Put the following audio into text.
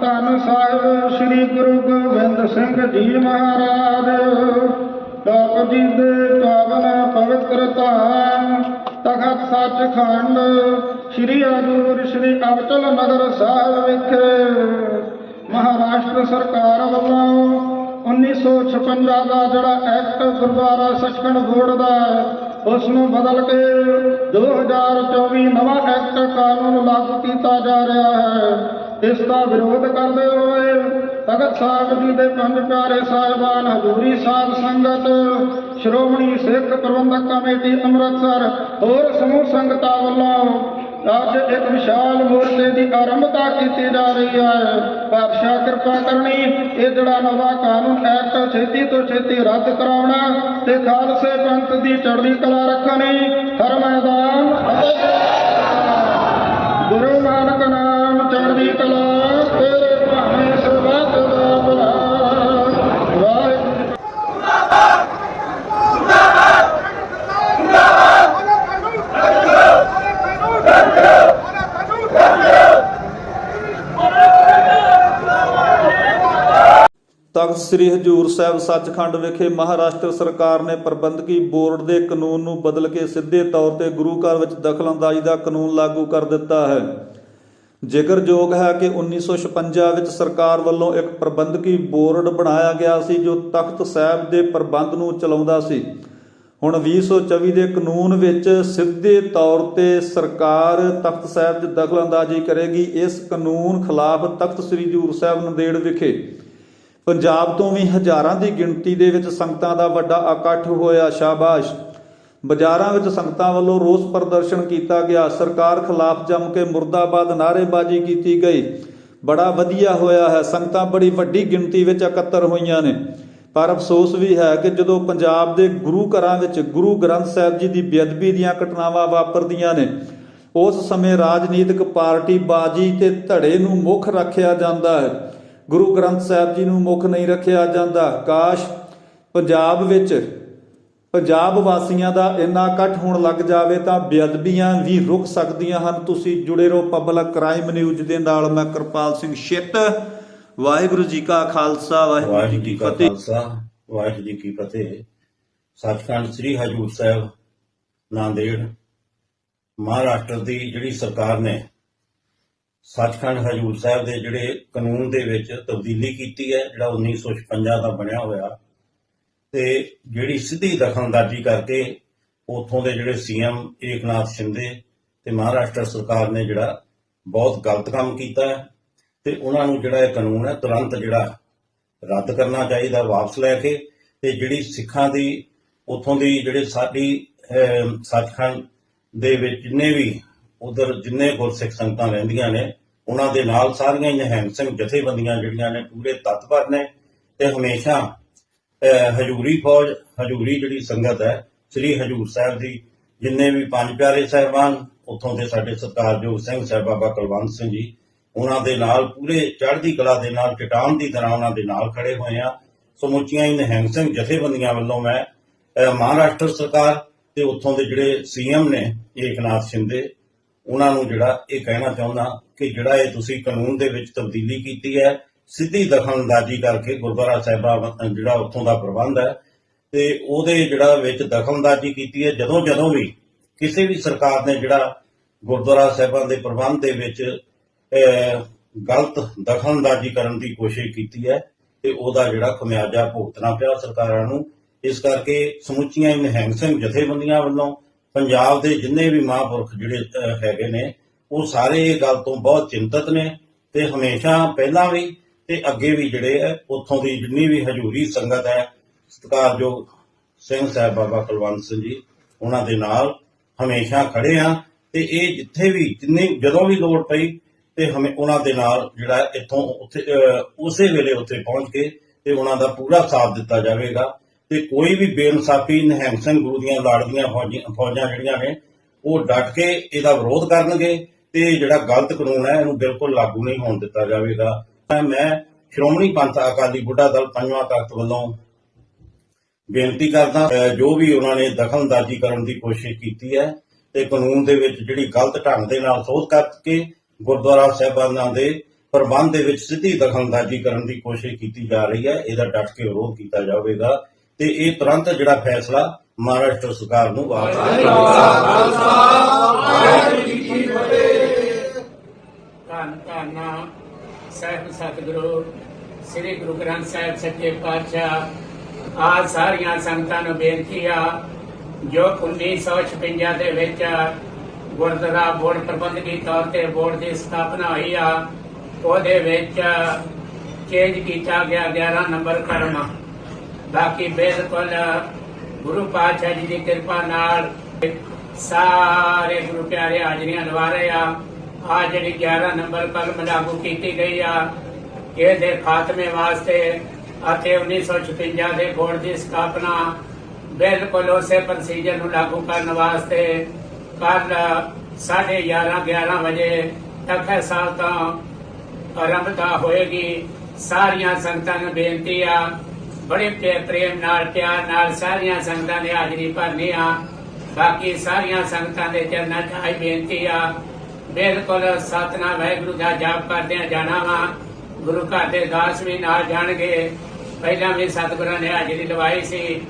ਧੰਨ ਸਾਹਿਬ ਸ੍ਰੀ ਗੁਰੂ ਗੋਬਿੰਦ ਸਿੰਘ ਜੀ ਮਹਾਰਾਜ। ਆਪ ਜੀ ਦੇ ਪਾਵਨ ਪਵਿੱਤਰ ਧਾਮ ਤਖਤ ਸੱਚਖੰਡ ਸ੍ਰੀ ਹਜ਼ੂਰ ਸ੍ਰੀ ਅਬਚਲ ਨਗਰ ਸਾਹਿਬ ਵਿਖੇ ਮਹਾਰਾਸ਼ਟਰ ਸਰਕਾਰ ਵੱਲੋਂ 1956 ਦਾ ਜਿਹੜਾ ਐਕਟ ਗੁਰਦੁਆਰਾ ਸੱਚਖੰਡ ਬੋਰਡ ਦਾ ਹੈ, ਉਸ ਨੂੰ ਬਦਲ ਕੇ 2024 ਨਵਾਂ ਐਕਟ ਕਾਨੂੰਨ ਲਾਗੂ ਕੀਤਾ ਜਾ ਰਿਹਾ ਹੈ। ਇਸ ਦਾ ਵਿਰੋਧ ਕਰਦੇ ਹੋਏ ਭਗਤ ਸਾਹਿਬ ਜੀ ਦੇ ਪੰਜ ਪਿਆਰੇ ਸਾਹਿਬਾਨ ਹਜ਼ੂਰੀ ਸਾਧ ਸੰਗਤ, ਸ਼੍ਰੋਮਣੀ ਸਿੱਖ ਪ੍ਰਬੰਧਕ ਕਮੇਟੀ ਅੰਮ੍ਰਿਤਸਰ ਹੋਰ ਸਮੂਹ ਸੰਗਤਾਂ ਵੱਲੋਂ ਅੱਜ ਇੱਕ ਵਿਸ਼ਾਲ ਮੋਰਚੇ ਦੀ ਆਰੰਭਤਾ ਕੀਤੀ ਜਾ ਰਹੀ ਹੈ। ਪਾਤਸ਼ਾਹ ਕਿਰਪਾ ਕਰਨੀ, ਇਹ ਜਿਹੜਾ ਨਵਾਂ ਕਾਨੂੰਨ ਐਕਟ ਛੇਤੀ ਤੋਂ ਛੇਤੀ ਰੱਦ ਕਰਾਉਣਾ ਤੇ ਖਾਲਸੇ ਪੰਥ ਦੀ ਚੜ੍ਹਦੀ ਕਲਾ ਰੱਖਣੀ ਹਰ ਮੈਦਾਨ ਗੁਰੂ ਨਾਨਕ ਨਾਮ ਚੜ੍ਹਦੀ ਕਲਾ, ਤੇਰੇ ਭਾਣੇ ਸਰਬੱਤ ਦਾ ਭਲਾ ਵਾਹਿਗੁਰੂ। ਤਖਤ ਸ੍ਰੀ ਹਜੂਰ ਸਾਹਿਬ ਸੱਚਖੰਡ ਵਿਖੇ ਮਹਾਰਾਸ਼ਟਰ ਸਰਕਾਰ ਨੇ ਪ੍ਰਬੰਧਕੀ ਬੋਰਡ ਦੇ ਕਾਨੂੰਨ ਨੂੰ ਬਦਲ ਕੇ ਸਿੱਧੇ ਤੌਰ ਤੇ ਗੁਰੂ ਘਰ ਵਿੱਚ ਦਖਲਅੰਦਾਜ਼ੀ ਦਾ ਕਾਨੂੰਨ ਲਾਗੂ ਕਰ ਦਿੱਤਾ ਹੈ। ਜ਼ਿਕਰਯੋਗ ਹੈ ਕਿ 1956 ਵਿੱਚ ਸਰਕਾਰ ਵੱਲੋਂ ਇੱਕ ਪ੍ਰਬੰਧਕੀ ਬੋਰਡ ਬਣਾਇਆ ਗਿਆ ਸੀ ਜੋ ਤਖਤ ਸਾਹਿਬ ਦੇ ਪ੍ਰਬੰਧ ਨੂੰ ਚਲਾਉਂਦਾ ਸੀ। ਹੁਣ 2024 ਦੇ ਕਾਨੂੰਨ ਵਿੱਚ ਸਿੱਧੇ ਤੌਰ ਤੇ ਸਰਕਾਰ ਤਖਤ ਸਾਹਿਬ 'ਚ ਦਖਲਅੰਦਾਜ਼ੀ ਕਰੇਗੀ। ਇਸ ਕਾਨੂੰਨ ਖਿਲਾਫ ਤਖਤ ਸ੍ਰੀ ਹਜੂਰ ਸਾਹਿਬ ਨੰਦੇੜ ਵਿਖੇ ਪੰਜਾਬ ਤੋਂ ਵੀ ਹਜ਼ਾਰਾਂ ਦੀ ਗਿਣਤੀ ਦੇ ਵਿੱਚ ਸੰਗਤਾਂ ਦਾ ਵੱਡਾ ਇਕੱਠ ਹੋਇਆ ਸ਼ਾਬਾਸ਼। ਬਾਜ਼ਾਰਾਂ ਵਿੱਚ ਸੰਗਤਾਂ ਵੱਲੋਂ ਰੋਸ ਪ੍ਰਦਰਸ਼ਨ ਕੀਤਾ ਗਿਆ। ਸਰਕਾਰ ਖਿਲਾਫ ਜੰਮ ਕੇ ਮੁਰਦਾਬਾਦ ਨਾਅਰੇਬਾਜ਼ੀ ਕੀਤੀ ਗਈ। ਬੜਾ ਵਧੀਆ ਹੋਇਆ ਹੈ। ਸੰਗਤਾਂ ਬੜੀ ਵੱਡੀ ਗਿਣਤੀ ਵਿੱਚ ਇਕੱਤਰ ਹੋਈਆਂ ਨੇ। ਪਰ ਅਫਸੋਸ ਵੀ ਹੈ ਕਿ ਜਦੋਂ ਪੰਜਾਬ ਦੇ ਗੁਰੂ ਘਰਾਂ ਵਿੱਚ ਗੁਰੂ ਗ੍ਰੰਥ ਸਾਹਿਬ ਜੀ ਦੀ ਬੇਅਦਬੀ ਦੀਆਂ ਘਟਨਾਵਾਂ ਵਾਪਰਦੀਆਂ ਨੇ, ਉਸ ਸਮੇਂ ਰਾਜਨੀਤਿਕ ਪਾਰਟੀ ਬਾਜੀ ਤੇ ਧੜੇ ਨੂੰ ਮੁੱਖ ਰੱਖਿਆ ਜਾਂਦਾ ਹੈ। ਗੁਰੂ ਗ੍ਰੰਥ ਸਾਹਿਬ ਜੀ ਨੂੰ ਮੁੱਖ ਨਹੀਂ ਰੱਖਿਆ ਜਾਂਦਾ। ਕਾਸ਼ ਪੰਜਾਬ ਵਿੱਚ ਪੰਜਾਬ ਵਾਸੀਆਂ ਦਾ ਇੰਨਾ ਇਕੱਠ ਹੋਣ ਲੱਗ ਜਾਵੇ ਤਾਂ ਬੇਅਦਬੀਆਂ ਵੀ ਰੁਕ ਸਕਦੀਆਂ ਹਨ। ਤੁਸੀਂ ਜੁੜੇ ਰਹੋ ਪਬਲਿਕ ਕ੍ਰਾਈਮ ਨਿਊਜ਼ ਦੇ ਨਾਲ। ਮੈਂ ਕਿਰਪਾਲ ਸਿੰਘ ਛਿੱਤ। ਵਾਹਿਗੁਰੂ ਜੀ ਕਾ ਖਾਲਸਾ ਵਾਹਿਗੁਰੂ ਜੀ ਕੀ ਫਤਿਹ। ਵਾਹਿਗੁਰੂ ਜੀ ਕੀ ਫਤਿਹ। ਸੱਚਖੰਡ ਸ੍ਰੀ ਹਜੂਰ ਸਾਹਿਬ ਨਾਂਦੇੜ ਮਹਾਰਾਸ਼ਟਰ ਦੀ ਜਿਹੜੀ ਸਰਕਾਰ ਨੇ ਸੱਚਖੰਡ ਹਜੂਰ ਸਾਹਿਬ ਦੇ ਜਿਹੜੇ ਕਾਨੂੰਨ ਦੇ ਵਿੱਚ ਤਬਦੀਲੀ ਕੀਤੀ ਹੈ ਜਿਹੜਾ 1956 ਦਾ ਬਣਿਆ ਹੋਇਆ ਤੇ ਜਿਹੜੀ ਸਿੱਧੀ ਦਖਲਅੰਦਾਜ਼ੀ ਕਰਕੇ ਉਥੋਂ ਦੇ ਜਿਹੜੇ ਸੀਐਮ ਏਕਨਾਥ ਸ਼ਿੰਦੇ ਤੇ ਮਹਾਰਾਸ਼ਟਰ ਸਰਕਾਰ ਨੇ ਜਿਹੜਾ ਬਹੁਤ ਗਲਤ ਕੰਮ ਕੀਤਾ ਤੇ ਉਹਨਾਂ ਨੂੰ ਜਿਹੜਾ ਇਹ ਕਾਨੂੰਨ ਹੈ ਤੁਰੰਤ ਜਿਹੜਾ ਰੱਦ ਕਰਨਾ ਚਾਹੀਦਾ ਵਾਪਸ ਲੈ ਕੇ ਤੇ ਜਿਹੜੀ ਸਿੱਖਾਂ ਦੀ ਉਥੋਂ ਦੀ ਜਿਹੜੇ ਸਾਡੀ ਸੱਚਖੰਡ ਦੇ ਵਿੱਚ ਜਿੰਨੇ ਵੀ ਉਧਰ ਜਿੰਨੇ ਗੁਰਸਿੱਖ ਸੰਗਤਾਂ ਰਹਿੰਦੀਆਂ ਨੇ, ਉਹਨਾਂ ਦੇ ਨਾਲ ਸਾਰੀਆਂ ਹੀ ਨਿਹੰਗ ਸਿੰਘ ਜਥੇਬੰਦੀਆਂ ਜਿਹੜੀਆਂ ਨੇ, ਪੂਰੇ ਤਤਪਰ ਨੇ ਤੇ ਹਮੇਸ਼ਾ ਹਜੂਰੀ ਫੌਜ, ਹਜੂਰੀ ਜਿਹੜੀ ਸੰਗਤ ਹੈ, ਸ੍ਰੀ ਹਜੂਰ ਸਾਹਿਬ ਦੀ, ਜਿੰਨੇ ਵੀ ਪੰਜ ਪਿਆਰੇ ਸਾਹਿਬਾਨ, ਉਥੋਂ ਦੇ ਸਾਡੇ ਸਤਿਕਾਰਯੋਗ ਸਿੰਘ ਸਾਹਿਬ ਬਾਬਾ ਕੁਲਵੰਤ ਸਿੰਘ ਜੀ, ਉਹਨਾਂ ਦੇ ਨਾਲ ਪੂਰੇ ਚੜ੍ਹਦੀ ਕਲਾ ਦੇ ਨਾਲ, ਚਟਾਨ ਦੀ ਤਰ੍ਹਾਂ ਉਹਨਾਂ ਦੇ ਨਾਲ ਖੜੇ ਹੋਏ ਆ ਸਮੁੱਚੀਆਂ ਹੀ ਨਿਹੰਗ ਸਿੰਘ ਜਥੇਬੰਦੀਆਂ ਵੱਲੋਂ ਮੈਂ ਮਹਾਰਾਸ਼ਟਰ ਸਰਕਾਰ ਤੇ ਉੱਥੋਂ ਦੇ ਜਿਹੜੇ ਸੀਐਮ ਨੇ, ਏਕਨਾਥ ਸ਼ਿੰਦੇ, ਉਹਨਾਂ ਨੂੰ ਜਿਹੜਾ ਇਹ ਕਹਿਣਾ ਚਾਹੁੰਦਾ ਕਿ ਜਿਹੜਾ ਇਹ ਤੁਸੀਂ ਕਾਨੂੰਨ ਦੇ ਵਿੱਚ ਤਬਦੀਲੀ ਕੀਤੀ ਹੈ ਸਿੱਧੀ ਦਖਲਅੰਦਾਜ਼ੀ ਕਰਕੇ ਗੁਰਦੁਆਰਾ ਸਾਹਿਬਾਂ ਜਿਹੜਾ ਉੱਥੋਂ ਦਾ ਪ੍ਰਬੰਧ ਹੈ ਤੇ ਉਹਦੇ ਜਿਹੜਾ ਵਿੱਚ ਦਖਲਅੰਦਾਜ਼ੀ ਕੀਤੀ ਹੈ ਜਦੋਂ ਜਦੋਂ ਵੀ ਕਿਸੇ ਵੀ ਸਰਕਾਰ ਨੇ ਜਿਹੜਾ ਗੁਰਦੁਆਰਾ ਸਾਹਿਬਾਂ ਦੇ ਪ੍ਰਬੰਧ ਦੇ ਵਿੱਚ ਅਹ, ਗਲਤ ਦਖਲਅੰਦਾਜ਼ੀ ਕਰਨ ਦੀ ਕੋਸ਼ਿਸ਼ ਕੀਤੀ ਹੈ ਤੇ ਉਹਦਾ ਜਿਹੜਾ ਖਮਿਆਜਾ ਭੁਗਤਣਾ ਪਿਆ ਸਰਕਾਰਾਂ ਨੂੰ ਇਸ ਕਰਕੇ ਸਮੁੱਚੀਆਂ ਹੀ ਨਿਹੰਗ ਸਿੰਘ ਜਥੇਬੰਦੀਆਂ ਵੱਲੋਂ ਪੰਜਾਬ ਦੇ ਜਿੰਨੇ ਵੀ ਮਹਾਂਪੁਰਖ ਜਿਹੜੇ ਹੈਗੇ ਨੇ ਉਹ ਸਾਰੇ ਇਹ ਗੱਲ ਤੋਂ ਬਹੁਤ ਚਿੰਤਤ ਨੇ ਤੇ ਹਮੇਸ਼ਾ ਪਹਿਲਾਂ ਵੀ ਤੇ ਅੱਗੇ ਵੀ ਜਿਹੜੇ ਹੈ ਉੱਥੋਂ ਦੀ ਜਿੰਨੀ ਵੀ ਹਜੂਰੀ ਸੰਗਤ ਹੈ, ਸਤਿਕਾਰਯੋਗ ਸਿੰਘ ਸਾਹਿਬ ਬਾਬਾ ਕੁਲਵੰਤ ਸਿੰਘ ਜੀ, ਉਹਨਾਂ ਦੇ ਨਾਲ ਹਮੇਸ਼ਾ ਖੜੇ ਆ ਤੇ ਇਹ ਜਿੱਥੇ ਵੀ ਜਿੰਨੇ ਜਦੋਂ ਵੀ ਲੋੜ ਪਈ ਤੇ ਹਮੇ, ਉਹਨਾਂ ਦੇ ਨਾਲ ਜਿਹੜਾ ਇੱਥੋਂ ਉੱਥੇ ਉਸੇ ਵੇਲੇ ਉੱਥੇ ਪਹੁੰਚ ਕੇ ਤੇ ਉਹਨਾਂ ਦਾ ਪੂਰਾ ਸਾਥ ਦਿੱਤਾ ਜਾਵੇਗਾ। ਤੇ ਕੋਈ ਵੀ ਬੇਇਨਸਾਫੀ, ਨਿਹੰਗ ਸਿੰਘ ਗੁਰੂ ਦੀਆਂ ਲਾੜਦੀਆਂ ਫੌਜੀ- ਫੌਜਾਂ ਜਿਹੜੀਆਂ ਨੇ, ਉਹ ਡਟ ਕੇ ਇਹਦਾ ਵਿਰੋਧ ਕਰਨਗੇ ਤੇ ਜਿਹੜਾ ਗਲਤ ਕਾਨੂੰਨ ਹੈ, ਇਹਨੂੰ ਬਿਲਕੁਲ ਲਾਗੂ ਨਹੀਂ ਹੋਣ ਦਿੱਤਾ ਜਾਵੇਗਾ। ਤਾਂ ਮੈਂ ਸ਼੍ਰੋਮਣੀ ਪੰਥ ਅਕਾਲੀ ਬੁੱਢਾ ਦਲ ਪੰਜਵਾਂ ਤਖਤ ਵੱਲੋਂ ਬੇਨਤੀ ਕਰਦਾ ਜੋ ਵੀ ਉਹਨਾਂ ਨੇ ਦਖਲਅੰਦਾਜ਼ੀ ਕਰਨ ਦੀ ਕੋਸ਼ਿਸ਼ ਕੀਤੀ ਹੈ ਤੇ ਕਾਨੂੰਨ ਦੇ ਵਿੱਚ ਜਿਹੜੀ ਗਲਤ ਢੰਗ ਦੇ ਨਾਲ ਸੋਧ ਕਰਕੇ ਗੁਰਦੁਆਰਾ ਸਾਹਿਬਾਨਾਂ ਦੇ ਪ੍ਰਬੰਧ ਦੇ ਵਿੱਚ ਸਿੱਧੀ ਦਖਲਅੰਦਾਜ਼ੀ ਕਰਨ ਦੀ ਕੋਸ਼ਿਸ਼ ਕੀਤੀ ਜਾ ਰਹੀ ਹੈ, ਇਹਦਾ ਡਟ ਕੇ ਵਿਰੋਧ ਕੀਤਾ ਜਾਵੇਗਾ ਤੇ ਇਹ ਤੁਰੰਤ ਜਿਹੜਾ ਫੈਸਲਾ ਮਹਾਰਾਸ਼ਟਰ ਸਰਕਾਰ ਨੂੰ ਵਾਪਸ ਧੰਨ ਧੰਨ ਸਾਹਿਬ ਸਤਿਗੁਰੂ ਸ੍ਰੀ ਗੁਰੂ ਗ੍ਰੰਥ ਸਾਹਿਬ ਸੱਚੇ ਪਾਤਸ਼ਾਹ ਆ ਸਾਰੀਆਂ ਸੰਗਤਾਂ ਨੂੰ ਬੇਨਤੀ ਆ, ਜੋ 1956 ਦੇ ਵਿੱਚ ਗੁਰਦੁਆਰਾ ਬੋਰਡ ਪ੍ਰਬੰਧਕੀ ਤੌਰ ਤੇ ਬੋਰਡ ਦੀ ਸਥਾਪਨਾ ਹੋਈ ਆ, ਉਹਦੇ ਵਿੱਚ ਚੇਂਜ ਕੀਤਾ ਗਿਆ 11 ਨੰਬਰ ਕਰਮ। ਬਾਕੀ ਬਿਲਕੁਲ ਗੁਰੂ ਪਾਤਸ਼ਾਹ ਜੀ ਦੀ ਕਿਰਪਾ ਨਾਲ ਸਾਰੇ ਗੁਰੂ ਪਿਆਰੇ ਹਾਜ਼ਰੀਆਂ ਲਵਾ ਰਹੇ ਆ। ਆ ਜਿਹੜੀ 11 ਨੰਬਰ ਕਲਮ ਲਾਗੂ ਕੀਤੀ ਗਈ ਆ ਇਹਦੇ ਖਾਤਮੇ ਵਾਸਤੇ ਅਤੇ 1956 ਦੇ ਬੋਰਡ ਦੀ ਸਥਾਪਨਾ ਬਿਲਕੁਲ ਉਸੇ ਪ੍ਰੋਸੀਜਰ ਨੂੰ ਲਾਗੂ ਕਰਨ ਵਾਸਤੇ ਕੱਲ 11:30 11 ਵਜੇ ਤਖਤ ਸਾਹਿਬ ਤੋਂ ਆਰੰਭਤਾ ਹੋਏਗੀ। ਸਾਰੀਆਂ ਸੰਗਤਾਂ ਨੂੰ ਬੇਨਤੀ ਆ, ਬੜੇ ਪ੍ਰੇਮ ਨਾਲ, ਪਿਆਰ ਨਾਲ ਸਾਰੀਆਂ ਸੰਗਤਾਂ ਨੇ ਹਾਜ਼ਰੀ ਭਰਨੀ ਆ। ਬਾਕੀ ਸਾਰੀਆਂ ਸੰਗਤਾਂ ਦੇ ਚਰਨਾਂ 'ਚ ਆਈ ਬੇਨਤੀ ਆ, ਬਿਲਕੁਲ ਸਤਨਾਮ ਵਾਹਿਗੁਰੂ ਦਾ ਜਾਪ ਕਰਦਿਆਂ ਜਾਣਾ ਵਾ। ਗੁਰੂ ਘਰ ਦੇ ਦਾਸ ਵੀ ਨਾਲ ਜਾਣਗੇ। ਪਹਿਲਾਂ ਵੀ ਸਤਿਗੁਰਾਂ ਨੇ ਹਾਜ਼ਰੀ ਲਵਾਈ ਸੀ।